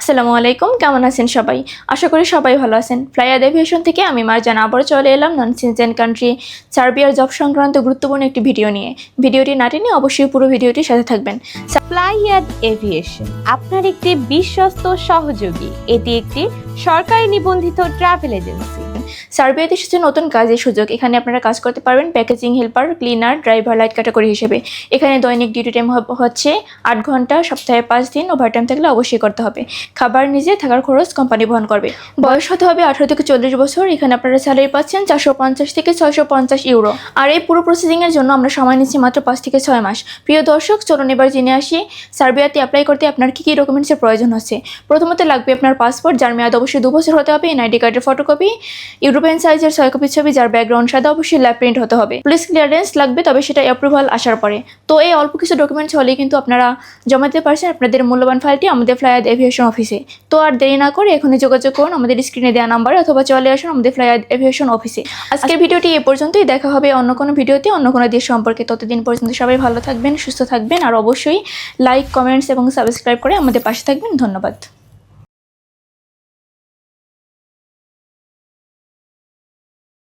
আসসালামু আলাইকুম, কেমন আছেন সবাই? আশা করি সবাই ভালো আছেন। ফ্লাইয়ার এভিয়েশন থেকে আমি মারজান আবার চলে এলাম নন সিনজেন কান্ট্রি সার্বিয়ার জব সংক্রান্ত গুরুত্বপূর্ণ একটি ভিডিও নিয়ে। ভিডিওটি না টেনে অবশ্যই পুরো ভিডিওটির সাথে থাকবেন। ফ্লাইয়াদ এভিয়েশন আপনার একটি বিশ্বস্ত সহযোগী। এটি একটি সরকারি নিবন্ধিত ট্রাভেল এজেন্সি। সার্বিয়াতে এসেছে নতুন কাজের সুযোগ, এখানে আপনারা কাজ করতে পারবেন packaging helper, cleaner, driver, light category হিসেবে। এখানে দৈনিক ডিউটি টাইম হচ্ছে আট ঘণ্টা, সপ্তাহে পাঁচ দিন ওভারটাইম থাকলে অবশ্যই করতে হবে। খাবার নিজে, থাকার খরচ কোম্পানি বহন করবে। বয়স হতে হবে আঠারো থেকে চল্লিশ বছর, এখানে আপনারা স্যালারি পাচ্ছেন চারশো পঞ্চাশ থেকে ছয়শো পঞ্চাশ ইউরো আর এই পুরো প্রসেসিংয়ের জন্য আমরা সময় নিচ্ছি মাত্র পাঁচ থেকে ছয় মাস। প্রিয় দর্শক, চলুন এবার জেনে আসি সার্বিয়াতে অ্যাপ্লাই করতে আপনার কী কী ডকুমেন্টসের প্রয়োজন হচ্ছে। প্রথমত লাগবে আপনার পাসপোর্ট যার মেয়াদ অবশ্যই দু বছর হতে হবে, এনআইডি কার্ডের ফটোকপি ইউরোপিয়ান সাইজের ছয় কপি ছবি যার ব্যাকগ্রাউন্ড সাদা, অবশ্যই ল্যাব প্রিন্ট হতে হবে। পুলিশ ক্লিয়ারেন্স লাগবে, তবে সেটা অ্যাপ্রুভাল আসার পরে। তো এই অল্প কিছু ডকুমেন্টস হলেই কিন্তু আপনারা জমা দিতে পারছেন আপনাদের মূল্যবান ফাইলটি আমাদের ফ্লাইয়াদ এভিয়েশন অফিসে তো আর দেরি না করে এখনই যোগাযোগ করুন আমাদের স্ক্রিনে দেওয়া নাম্বারে অথবা চলে আসুন আমাদের ফ্লাইয়াদ এভিয়েশন অফিসে আজকের ভিডিওটি এ পর্যন্তই, দেখা হবে অন্য কোনো ভিডিওতে, অন্য কোনো দেশ সম্পর্কে। ততদিন পর্যন্ত সবাই ভালো থাকবেন, সুস্থ থাকবেন, আর অবশ্যই লাইক কমেন্টস এবং সাবস্ক্রাইব করে আমাদের পাশে থাকবেন। ধন্যবাদ।